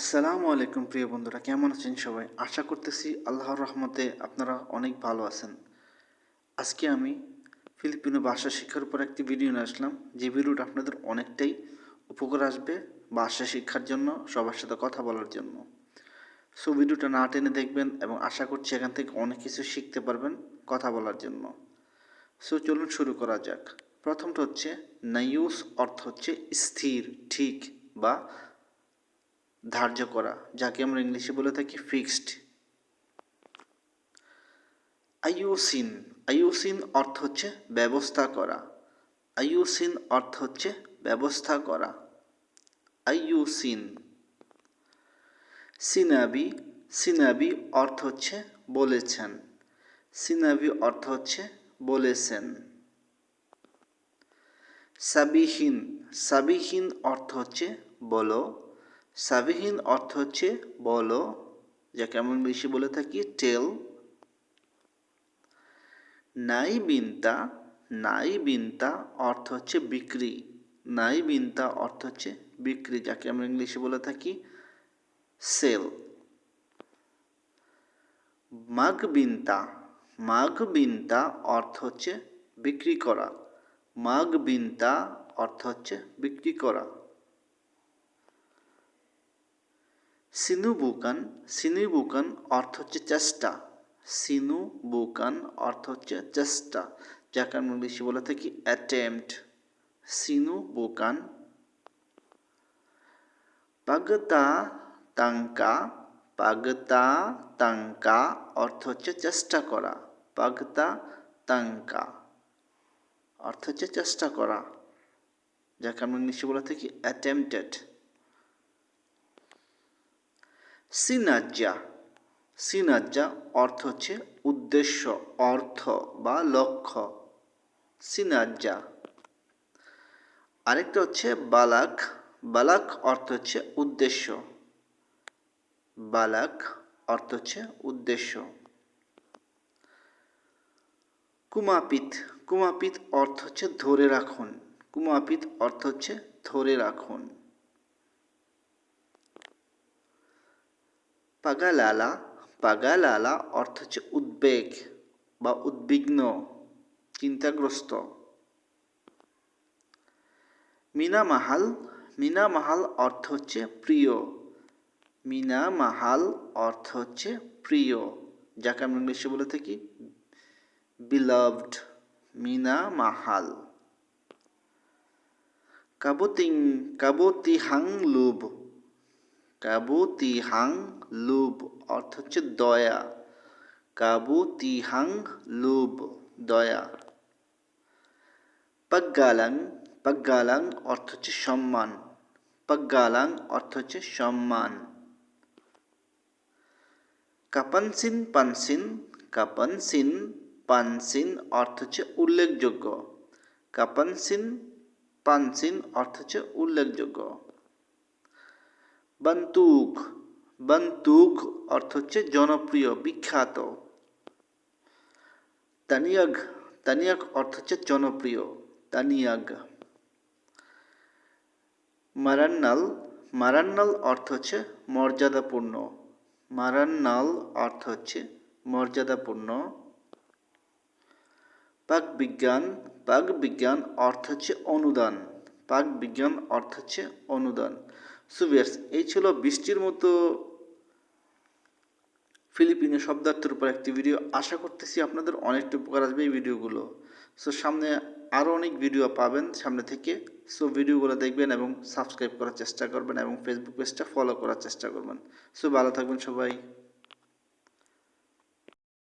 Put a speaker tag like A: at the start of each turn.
A: আসসালামু আলাইকুম প্রিয় বন্ধুরা, কেমন আছেন সবাই? আশা করতেছি আল্লাহর রহমতে আপনারা অনেক ভালো আছেন। আজকে আমি ফিলিপিনো ভাষা শিক্ষার উপর একটি ভিডিও নিয়ে আসলাম। যে ভিডিওটা আপনাদের অনেকটাই উপকার আসবে ভাষা শিক্ষার জন্য, সবার সাথে কথা বলার জন্য। সো ভিডিওটা না টেনে দেখবেন এবং আশা করছি এখান থেকে অনেক কিছু শিখতে পারবেন কথা বলার জন্য। সো চলুন শুরু করা যাক। প্রথমটা হচ্ছে নাইউস অর্থ হচ্ছে স্থির, ঠিক বা ধার্য করা, যাকে আমরা ইংলিশে বলে থাকি ফিক্সড আইউসিন আইউসিন অর্থ হচ্ছে ব্যবস্থা করা। আইউসিন অর্থ হচ্ছে ব্যবস্থা করা। আইউসিন সিনাবি সিনাবি অর্থ হচ্ছে বলেছেন। সিনাবি অর্থ হচ্ছে বলেছেন। সাবিহীন সাবিহীন অর্থ হচ্ছে বলো। সাবিহীন অর্থ হচ্ছে বলো যাকে আমরা বেশি বলে থাকি, টেল। নাই বিনতা নাই বিনতা অর্থ হচ্ছে বিক্রি। নাই বিনতা অর্থ হচ্ছে বিক্রি, যাকে আমরা ইংলিশে বলে থাকি সেল। মাগ বিনতা মাগ বিনতা অর্থ হচ্ছে বিক্রি করা। মাগ বিনতা অর্থ হচ্ছে বিক্রি করা। সিনু বুকান সিনু বুকান অর্থ হচ্ছে চেষ্টা। সিনু বুকান অর্থ হচ্ছে চেষ্টা, যাকে আমরা ইংলিশে বলে থাকি অ্যাটেম্পট সিনু বুকান পাগতা তাঙ্কা পাগতা তাঙ্কা অর্থ হচ্ছে চেষ্টা করা। পাগতা তাঙ্কা অর্থ হচ্ছে চেষ্টা করা, যাকে আমরা ইংলিশে বলে থাকি অ্যাটেম্পটেড সিনাজ্জা। সিনাজ্জা অর্থ হচ্ছে উদ্দেশ্য, অর্থ বা লক্ষ্য। সিনাজ্জা। আরেকটা হচ্ছে বালাক। বালাক অর্থ হচ্ছে উদ্দেশ্য। বালাক অর্থ হচ্ছে উদ্দেশ্য। কুমাপিত। কুমাপিত অর্থ হচ্ছে ধরে রাখুন। কুমাপিত অর্থ হচ্ছে ধরে রাখুন। পাগালালা পাগালালা অর্থ হচ্ছে উদ্বেগ বা উদ্বিগ্ন, চিন্তাগ্রস্ত। মিনা মাহাল মিনা মাহাল অর্থ হচ্ছে প্রিয়। মিনা মাহাল অর্থ হচ্ছে প্রিয়, যাকে আমরা ইংলিশে বলে থাকি বিলভড মিনা মাহাল কাবতিং কাবতিহাং লুভ কাবুতিহাং লুব অর্থ হচ্ছে দয়া। কাবুতিহাং লুব, দয়া। পাগ্গালাং পাগ্গালাং অর্থ হচ্ছে সম্মান। পাগ্গালাং অর্থ হচ্ছে সম্মান। কাপানসিন, পানসিন। কাপানসিন, পানসিন অর্থ হচ্ছে উল্লেখযোগ্য। কাপানসিন, পানসিন অর্থ হচ্ছে উল্লেখযোগ্য। বান্তুক বান্তুক অর্থ হচ্ছে জনপ্রিয় বিখ্যাত তানিয়াগ তানিয়াগ অর্থ হচ্ছে জনপ্রিয় তানিয়াগ মারান্নাল মারান্নাল অর্থ হচ্ছে মর্যাদাপূর্ণ মারান্নাল অর্থ হচ্ছে মর্যাদাপূর্ণ পাক বিজ্ঞান পাক বিজ্ঞান অর্থ হচ্ছে অনুদান পাক বিজ্ঞান অর্থ হচ্ছে অনুদান সুভিয়ার্স এই ছিল বৃষ্টির মতো ফিলিপিনো শব্দার্থের উপর একটি ভিডিও। আশা করতেছি আপনাদের অনেকটা উপকার আসবে এই ভিডিওগুলো। সো সামনে আরও অনেক ভিডিও পাবেন সামনে থেকে। সো ভিডিওগুলো দেখবেন এবং সাবস্ক্রাইব করার চেষ্টা করবেন এবং ফেসবুক পেজটা ফলো করার চেষ্টা করবেন। সো ভালো থাকবেন সবাই।